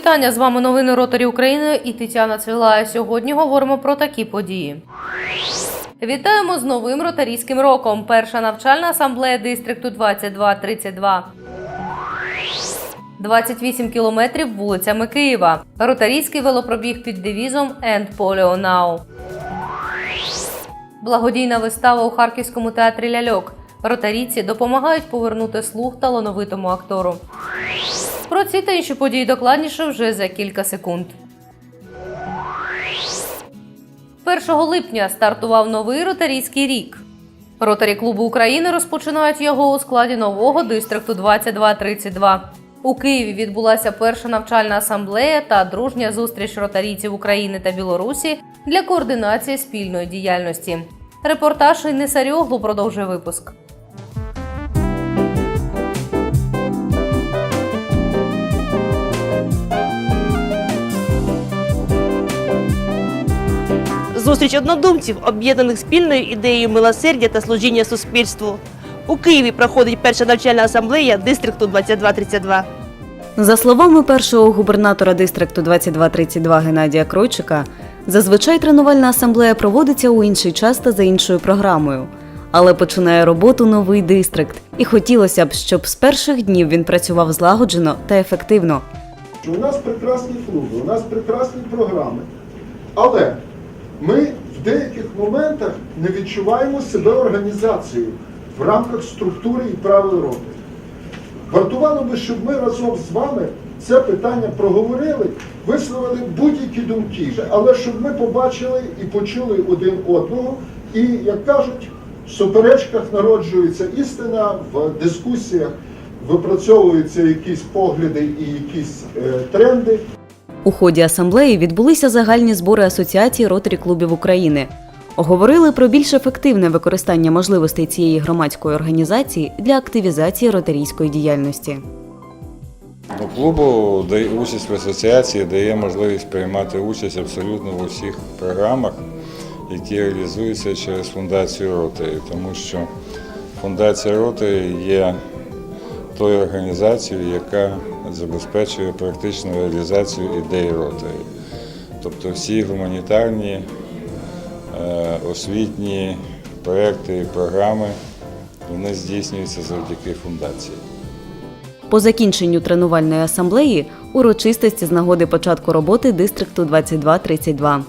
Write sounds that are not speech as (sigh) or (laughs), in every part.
Вітання з вами новини Ротарі України і Тетяна Цвілая. Сьогодні говоримо про такі події. Вітаємо з новим ротарійським роком. Перша навчальна асамблея дистрикту 2232. 28 кілометрів вулицями Києва. Ротарійський велопробіг під девізом «End Polio Now». Благодійна вистава у Харківському театрі Ляльок. Ротарійці допомагають повернути слух талановитому актору. Про ці та інші події докладніше вже за кілька секунд. 1 липня стартував новий ротарійський рік. Ротарі клубу України розпочинають його у складі нового дистрикту 2232. У Києві відбулася перша навчальна асамблея та дружня зустріч ротарійців України та Білорусі для координації спільної діяльності. Репортаж Інни Саріоглу продовжує випуск. Зустріч однодумців, об'єднаних спільною ідеєю милосердя та служіння суспільству. У Києві проходить перша навчальна асамблея дистрикту 2232. За словами першого губернатора дистрикту 2232 Геннадія Кройчика, зазвичай тренувальна асамблея проводиться у інший час та за іншою програмою. Але починає роботу новий дистрикт, і хотілося б, щоб з перших днів він працював злагоджено та ефективно. у нас прекрасні клуби, у нас прекрасні програми. Але ми в деяких моментах не відчуваємо себе організацією в рамках структури і правил роботи. Вартувало би, щоб ми разом з вами це питання проговорили, висловили будь-які думки, але щоб ми побачили і почули один одного. І, як кажуть, в суперечках народжується істина, в дискусіях випрацьовуються якісь погляди і якісь е, тренди. У ході асамблеї відбулися загальні збори Асоціації ротарі клубів України. Говорили про більш ефективне використання можливостей цієї громадської організації для активізації ротарійської діяльності. Ну, клубу участь в асоціації дає можливість приймати участь абсолютно в усіх програмах, які реалізуються через фундацію Ротарі, тому що фундація Ротарі є тою організацією, яка забезпечує практичну реалізацію ідей Ротарі. Тобто всі гуманітарні, е, освітні проекти і програми вони здійснюються завдяки фундації. По закінченню тренувальної асамблеї урочистості з нагоди початку роботи дистрикту 2232.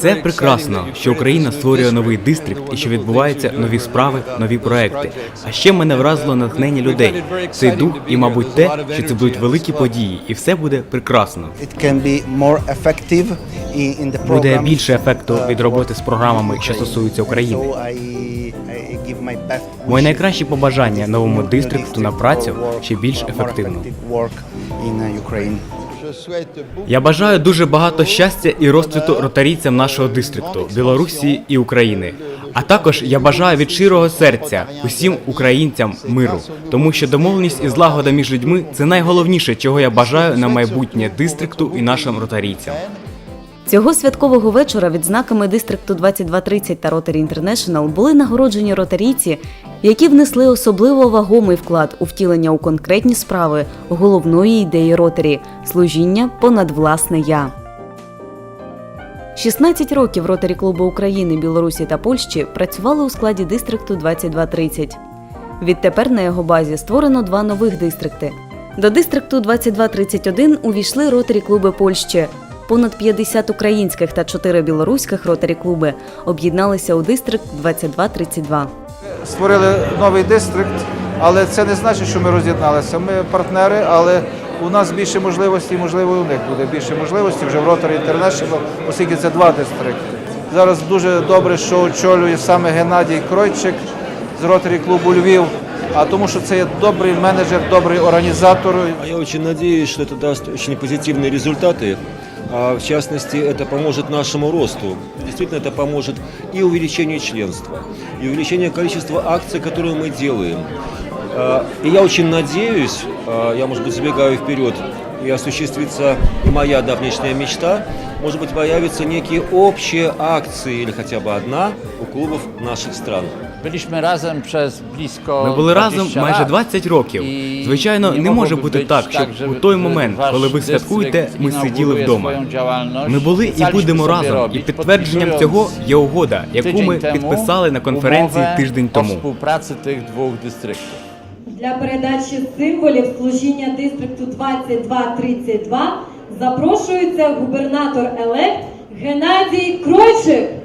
Це прекрасно, що Україна створює новий дистрикт і що відбуваються нові справи, нові проекти. А ще мене вразило натхнення людей. Цей дух і, мабуть, те, що це будуть великі події, і все буде прекрасно. Буде більше ефекту від роботи з програмами, що стосуються України. Мої найкращі побажання новому new дистрікту на працю ще більш ефективно. Я бажаю дуже багато щастя і розцвіту ротарійцям нашого дистрикту, Білорусі і України. А також я бажаю від щирого серця усім українцям миру, тому що домовленість і злагода між людьми це найголовніше, чого я бажаю на майбутнє дистрикту і нашим ротарійцям. Цього святкового вечора відзнаками дистрикту 2230 та Rotary International були нагороджені ротарійці, які внесли особливо вагомий вклад у втілення у конкретні справи головної ідеї ротарі служіння понад власне я. 16 років ротарі клубу України, Білорусі та Польщі працювали у складі дистрикту 2230. Відтепер на його базі створено два нових дистрикти. До дистрикту 2231 увійшли ротарі клуби Польщі. Понад 50 українських та 4 білоруських ротарі клуби об'єдналися у дистрикт 2232. створили новий дистрикт, але це не значить, що ми роз'єдналися. Ми партнери, але у нас більше можливостей, можливо, у них буде більше можливостей вже в Rotary International, оскільки це два дистрикти. Зараз дуже добре, що очолює саме Геннадій Кройчик з Rotary клубу Львів, а тому, що це є добрий менеджер, добрий організатор. А Я очень надеюсь, что это даст очень позитивные результаты. А В частности, это поможет нашему росту. Действительно, это поможет и увеличению членства, и увеличению количества акций, которые мы делаем. А, И я очень надеюсь, а, я, может быть, забегаю вперед, и осуществится и моя давнешняя мечта, может быть, появятся некие общие акции или хотя бы одна у клубов наших стран. Byliśmy razem przez blisko Ми були разом майже lat. 20 років. Звичайно, не може бути так, щоб у той момент, коли ви святкуєте, ми сиділи вдома. Ми були і будемо разом. І підтвердженням цього є угода, яку ми підписали на конференції тиждень тому. współpracy tych dwóch dystryktów. Для передачі символів служіння дистрикту 2232 запрошується губернатор елект Геннадій Кройчик.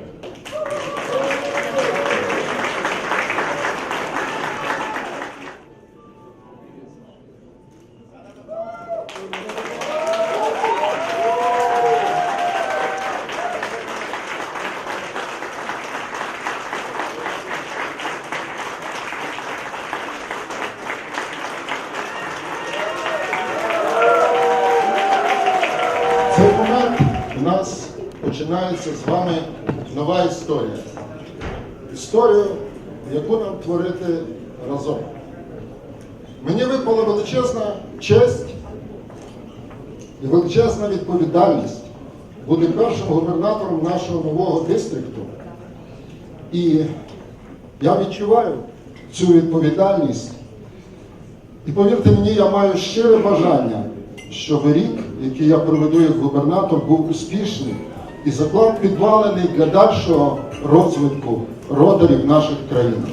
І величезна відповідальність бути першим губернатором нашого нового дистрикту. І я відчуваю цю відповідальність. І повірте мені, я маю щире бажання, щоб рік, який я проведу як губернатор, був успішним і заклад підвалений для дальшого розвитку родарів наших країн.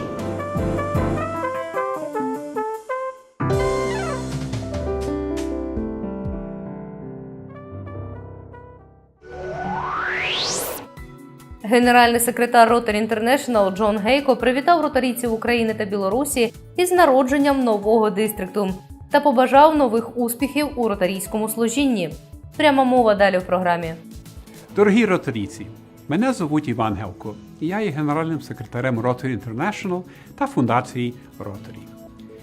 Генеральний секретар Rotary International Джон Гейко привітав ротарійців України та Білорусі із народженням нового дистрикту та побажав нових успіхів у ротарійському служінні. Пряма мова далі в програмі. Дорогі ротарійці, мене звуть Іван Гелко, і я є генеральним секретарем Rotary International та фундації Rotary.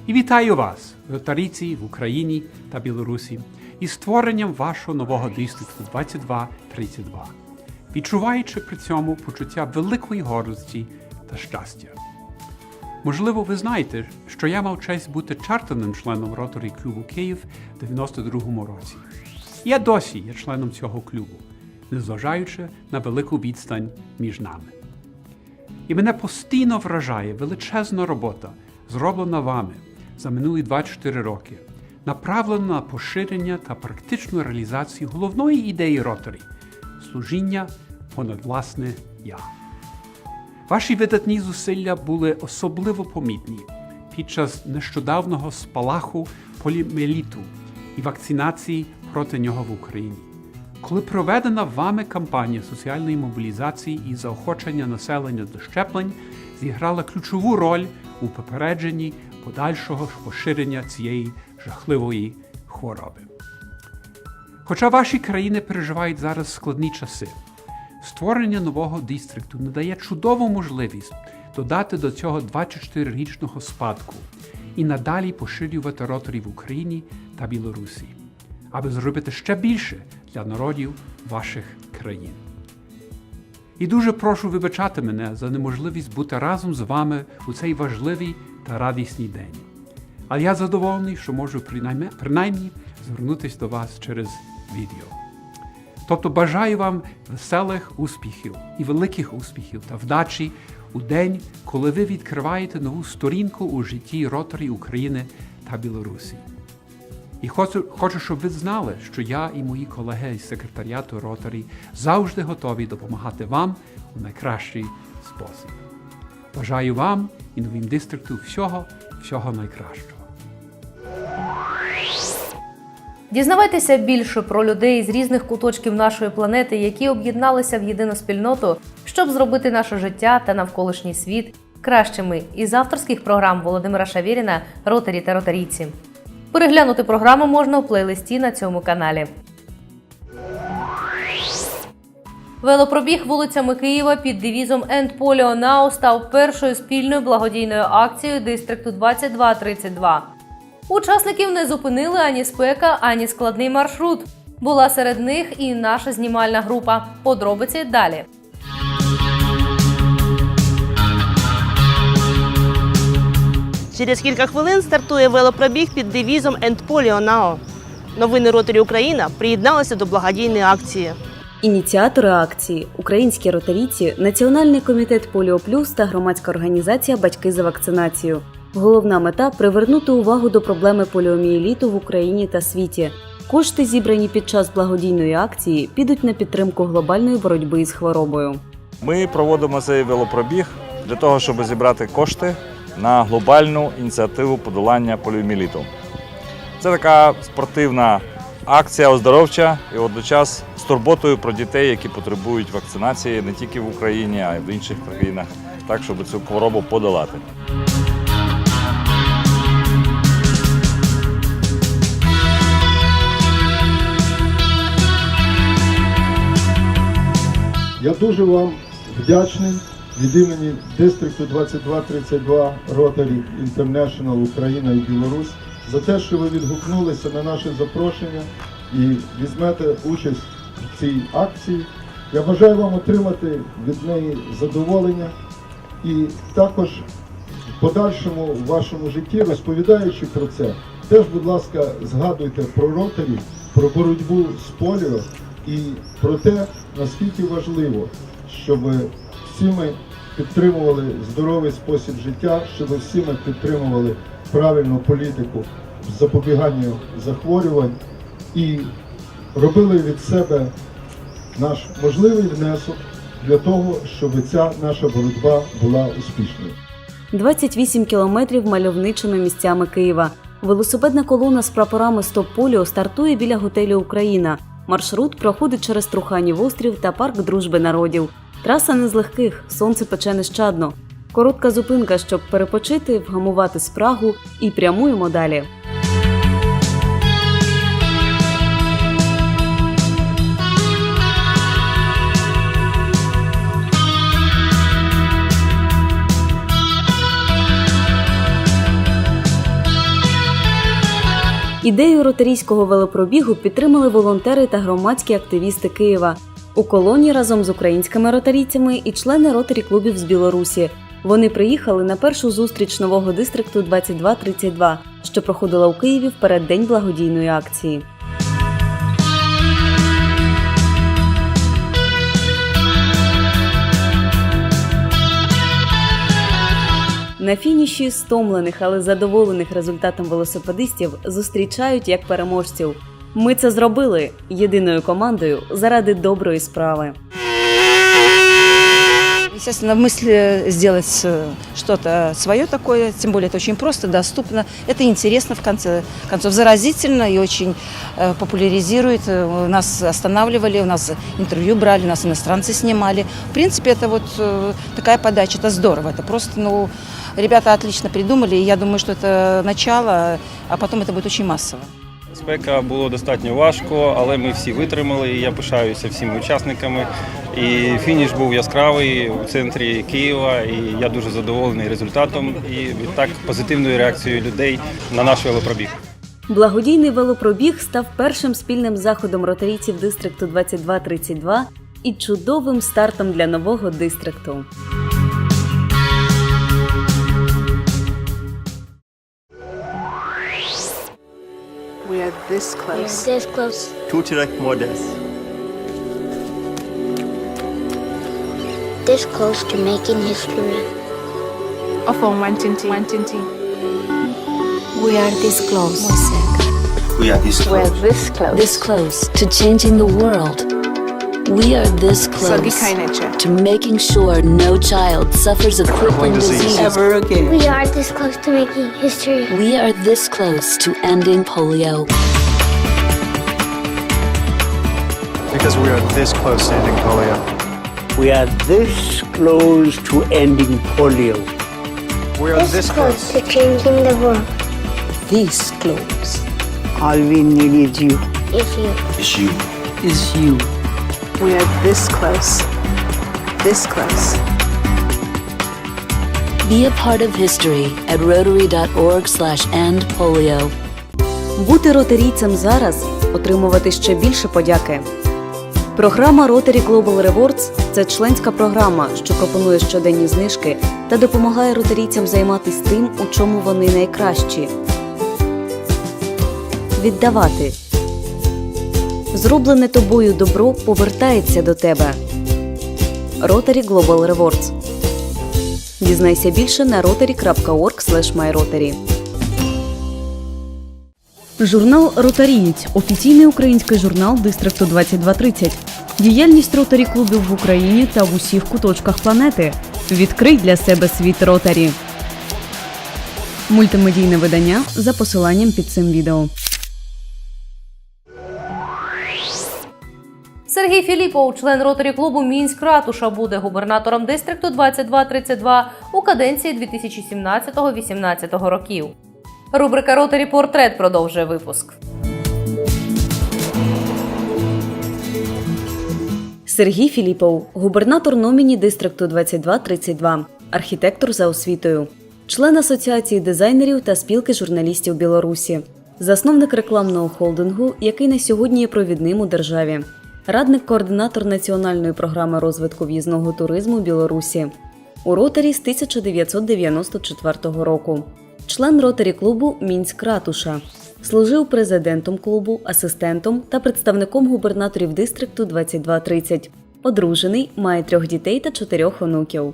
І вітаю вас, ротарійці в Україні та Білорусі, із створенням вашого нового дистрикту 2232, відчуваючи при цьому почуття великої гордості та щастя. Можливо, ви знаєте, що я мав честь бути чартерним членом Rotary клубу Київ в 92-му році. Я досі є членом цього клубу, незважаючи на велику відстань між нами. І мене постійно вражає величезна робота, зроблена вами за минулі 24 роки, направлена на поширення та практичну реалізацію головної ідеї Ротарі служіння понад власне я. Ваші видатні зусилля були особливо помітні під час нещодавнього спалаху полімеліту і вакцинації проти нього в Україні. Коли проведена вами кампанія соціальної мобілізації і заохочення населення до щеплень зіграла ключову роль у попередженні подальшого поширення цієї жахливої хвороби. Хоча ваші країни переживають зараз складні часи, створення нового дистрикту надає чудову можливість додати до цього 24-річного спадку і надалі поширювати роторі в Україні та Білорусі, аби зробити ще більше для народів ваших країн. І дуже прошу вибачати мене за неможливість бути разом з вами у цей важливий та радісний день. Але я задоволений, що можу принаймні, принаймні звернутися до вас через відео. Тобто бажаю вам веселих успіхів і великих успіхів та вдачі у день, коли ви відкриваєте нову сторінку у житті Ротарі України та Білорусі. І хочу, хочу, щоб ви знали, що я і мої колеги із секретаріату Ротарі завжди готові допомагати вам у найкращий спосіб. Бажаю вам і новим дистрикту всього, всього найкращого. Дізнавайтеся більше про людей з різних куточків нашої планети, які об'єдналися в єдину спільноту, щоб зробити наше життя та навколишній світ кращими із авторських програм Володимира Шавіріна Ротарі та Ротарійці. Переглянути програму можна у плейлисті на цьому каналі. Велопробіг вулицями Києва під девізом «End Polio Now» став першою спільною благодійною акцією дистрикту 2232. Учасників не зупинили ані спека, ані складний маршрут. Була серед них і наша знімальна група. Подробиці далі. Через кілька хвилин стартує велопробіг під девізом «End Polio Новини Ротарі Україна приєдналися до благодійної акції. Ініціатори акції українські ротарійці, Національний комітет Поліо Плюс та громадська організація Батьки за вакцинацію. Головна мета привернути увагу до проблеми поліомієліту в Україні та світі. Кошти, зібрані під час благодійної акції, підуть на підтримку глобальної боротьби із хворобою. Ми проводимо цей велопробіг для того, щоб зібрати кошти на глобальну ініціативу подолання поліоміеліту. Це така спортивна акція оздоровча і водночас з турботою про дітей, які потребують вакцинації не тільки в Україні, а й в інших країнах, так щоб цю хворобу подолати. Я дуже вам вдячний від імені Дистрикту 2232 Rotary International Україна і Білорусь за те, що ви відгукнулися на наше запрошення і візьмете участь в цій акції. Я бажаю вам отримати від неї задоволення і також в подальшому в вашому житті, розповідаючи про це, теж, будь ласка, згадуйте про ротарі, про боротьбу з поліо і про те, наскільки важливо, щоб всі ми підтримували здоровий спосіб життя, щоб всі ми підтримували правильну політику в запобіганні захворювань і робили від себе наш можливий внесок для того, щоб ця наша боротьба була успішною. 28 кілометрів мальовничими місцями Києва. Велосипедна колона з прапорами Стоп Поліо стартує біля готелю Україна. Маршрут проходить через Труханів острів та парк дружби народів. Траса не з легких, сонце пече нещадно. Коротка зупинка, щоб перепочити, вгамувати спрагу і прямуємо далі. Ідею ротарійського велопробігу підтримали волонтери та громадські активісти Києва. У колоні разом з українськими ротарійцями і члени ротарі клубів з Білорусі. Вони приїхали на першу зустріч нового дистрикту 2232, що проходила у Києві в переддень благодійної акції. На фініші стомлених, але задоволених результатом велосипедистів зустрічають як переможців. Ми це зробили єдиною командою заради доброї справи. Естественно, мысль э, сделать э, что-то свое такое, тем более это очень просто, доступно, это интересно в конце концов, заразительно и очень э, популяризирует. Э, Нас останавливали, у нас интервью брали, нас иностранцы снимали. В принципе, это вот э, такая подача, это здорово, это просто, ну, ребята отлично придумали, и я думаю, что это начало, а потом это будет очень массово. Спека було достатньо важко, але ми всі витримали. і Я пишаюся всіма учасниками. І фініш був яскравий у центрі Києва. І я дуже задоволений результатом і відтак позитивною реакцією людей на наш велопробіг. Благодійний велопробіг став першим спільним заходом ротарійців дистрикту 2232 і чудовим стартом для нового дистрикту. We are this close. This close. This close to making history. We are this close. We are this close. We're this close. This close to changing the world. We are this close to making sure no child suffers a crippling disease ever again. We are this close to making history. We are this close to ending polio. Because we are this close to ending polio. We are this close to ending polio. We are this close. to changing the world. This close All we need is you. Is you It's you. is you. We are this close. This close. Be a part of history at rotary.org slash end polio. Бути ротарійцем зараз отримувати ще більше подяки. Програма Rotary Global Rewards – це членська програма, що пропонує щоденні знижки та допомагає ротарійцям займатися тим, у чому вони найкращі. Віддавати Зроблене тобою добро повертається до тебе. Rotary Global Rewards. Дізнайся більше на rotary.org. Журнал Ротарієць офіційний український журнал Дистрикту 2230. Діяльність ротарі клубів в Україні та в усіх куточках планети. Відкрий для себе світ ротарі. Мультимедійне видання за посиланням під цим відео. Сергій Філіпов, член ротарі клубу Мінськ Ратуша, буде губернатором дистрикту 2232 у каденції 2017-18 років. Рубрика Ротарі Портрет продовжує випуск. Сергій Філіпов, губернатор номіні дистрикту 2232, архітектор за освітою, член Асоціації дизайнерів та спілки журналістів Білорусі, засновник рекламного холдингу, який на сьогодні є провідним у державі, радник-координатор національної програми розвитку в'їзного туризму Білорусі. У ротарі з 1994 року. Член ротарі клубу Мінськ Ратуша. Служив президентом клубу, асистентом та представником губернаторів дистрикту 2230. Одружений, має трьох дітей та чотирьох онуків.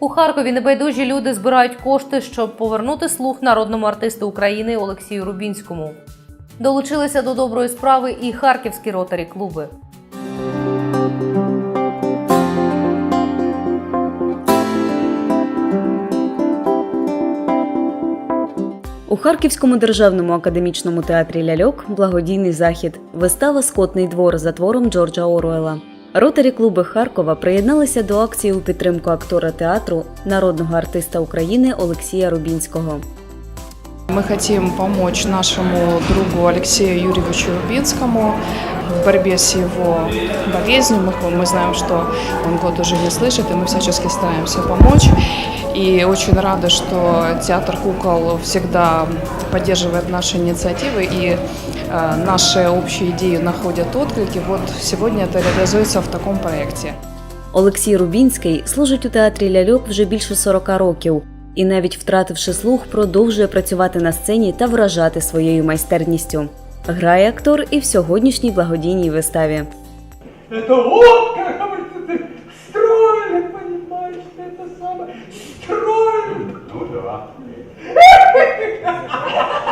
У Харкові небайдужі люди збирають кошти, щоб повернути слух народному артисту України Олексію Рубінському. Долучилися до доброї справи і харківські ротарі клуби. У Харківському державному академічному театрі Ляльок благодійний захід. Вистава Скотний двор за твором Джорджа Оруела. Ротарі клуби Харкова приєдналися до акції у підтримку актора театру, народного артиста України Олексія Рубінського. Мы хотим помочь нашему другу Алексею Юрьевичу Рубинскому в борьбе с его болезнью. Мы, мы знаем, что он год уже не слышит, и мы всячески стараемся помочь. И очень рада, что театр кукол всегда поддерживает наши инициативы, и э, наши общие идеи находят отклики. Вот сегодня это реализуется в таком проекте. Олексій Рубінський служить у театрі Ляльок вже більше 40 років і, навіть втративши слух, продовжує працювати на сцені та вражати своєю майстерністю. Грає актор і в сьогоднішній благодійній виставі. Это вот, как говорится, ты строили, понимаешь, ты это самое, строили. Ну да. (laughs)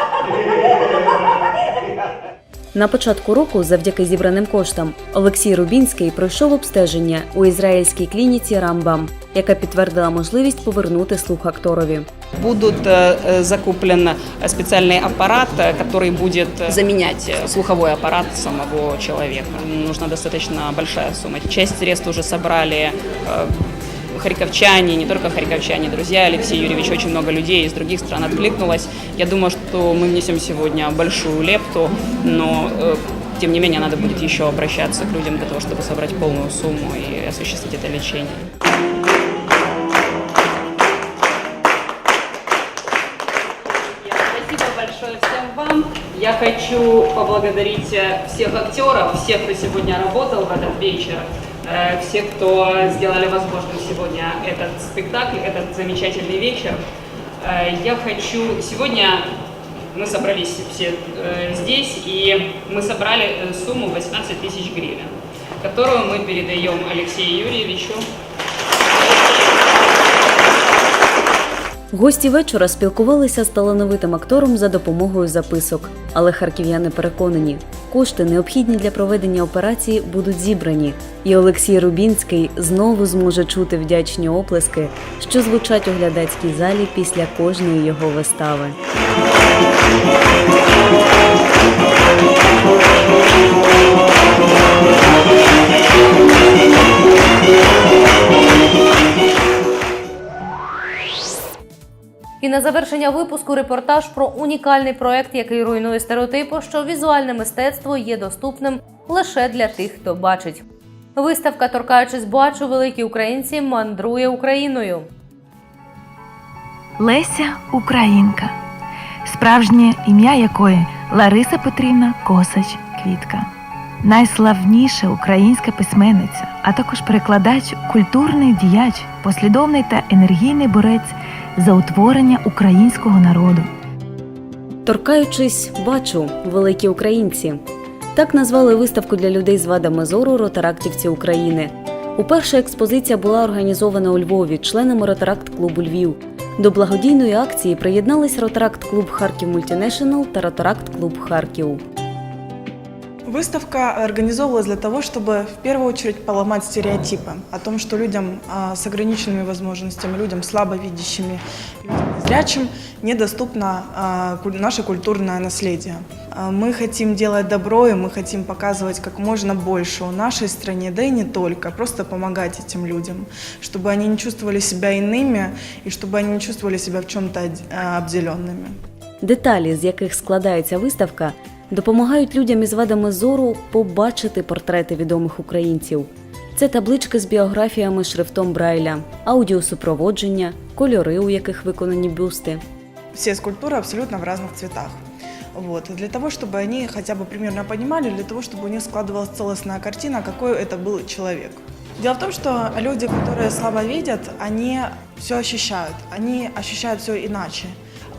На початку року, завдяки зібраним коштам, Олексій Рубінський пройшов обстеження у ізраїльській клініці Рамбам, яка підтвердила можливість повернути слух акторові. Будут э, э, закуплен специальный аппарат, э, который будет заменять э, слуховой аппарат самого человека. Нужна достаточно большая сумма. Часть средств уже собрали э, харьковчане, не только харьковчане, друзья Алексей Юрьевич, очень много людей из других стран откликнулось. Я думаю, что мы внесем сегодня большую лепту, но э, тем не менее надо будет еще обращаться к людям для того, чтобы собрать полную сумму и осуществить это лечение. Я хочу поблагодарить всех актеров, всех, кто сегодня работал в этот вечер, э, всех, кто сделали возможным сегодня этот спектакль, этот замечательный вечер. Э, Я хочу... Сегодня мы собрались все э, здесь, и мы собрали сумму 18 тысяч гривен, которую мы передаем Алексею Юрьевичу. Гості вечора спілкувалися з талановитим актором за допомогою записок. Але харків'яни переконані, кошти, необхідні для проведення операції, будуть зібрані. І Олексій Рубінський знову зможе чути вдячні оплески, що звучать у глядацькій залі після кожної його вистави. І на завершення випуску репортаж про унікальний проект, який руйнує стереотипи, що візуальне мистецтво є доступним лише для тих, хто бачить. Виставка, торкаючись бачу, великі українці мандрує Україною. Леся Українка, справжнє ім'я якої Лариса Петрівна Косач Квітка, найславніша українська письменниця, а також перекладач, культурний діяч, послідовний та енергійний борець за утворення українського народу. Торкаючись, бачу великі українці. Так назвали виставку для людей з вадами зору ротарактівці України. Уперше експозиція була організована у Львові членами Ротаракт клубу Львів. До благодійної акції приєднались Ротаракт клуб Харків Мультінешнл та Ротаракт клуб Харків. Выставка организовывалась для того, чтобы в первую очередь поломать стереотипы о том, что людям а, с ограниченными возможностями, людям слабовидящими, людям незрячим недоступно а, наше культурное наследие. А, Мы хотим делать добро, и мы хотим показывать как можно больше о нашей стране, да и не только, просто помогать этим людям, чтобы они не чувствовали себя иными и чтобы они не чувствовали себя в чем-то обделенными. Деталі, з яких складається виставка, допомагають людям із вадами зору побачити портрети відомих українців. Це таблички з біографіями шрифтом Брайля, аудіосупроводження, кольори, у яких виконані бюсти. все скульптуры абсолютно в разных цветах. Вот. И для того, чтобы они хотя бы примерно понимали, для того, чтобы у них складывалась целостная картина, какой это был человек. Дело в том, что люди, которые слабо видят, они все ощущают, они ощущают все иначе.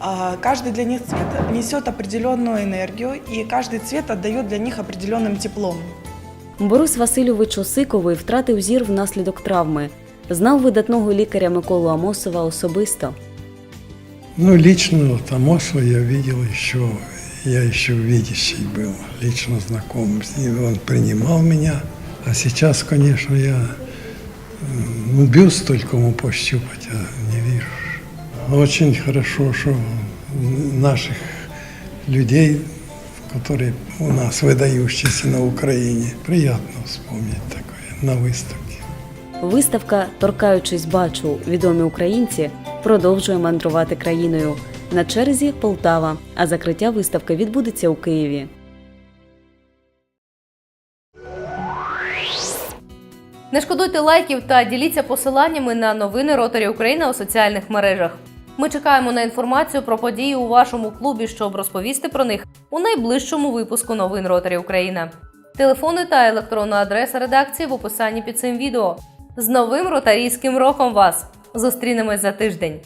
А, Каждый для них цвет несет определенную энергию, и каждый цвет отдает для них определенным теплом. Борис Васильович Осиковий втратив зір внаслідок травми. Знав видатного лікаря Миколу Амосова особисто. Ну, лично Томосова я видел еще, я еще видящий был, лично знаком с ним. Он принимал меня. А сейчас, конечно, я м, ну, бюст только ему пощупать, а не вижу. Очень хорошо, что наших людей, которые у нас выдающиеся на Украине, приятно вспомнить такое на выставке. Виставка Торкаючись бачу, відомі українці продовжує мандрувати країною. На черзі Полтава, а закриття виставки відбудеться у Києві. Не шкодуйте лайків та діліться посиланнями на новини Ротарі України у соціальних мережах. Ми чекаємо на інформацію про події у вашому клубі, щоб розповісти про них у найближчому випуску новин Ротарі Україна. Телефони та електронна адреса редакції в описанні під цим відео. З новим ротарійським роком вас! Зустрінемось за тиждень.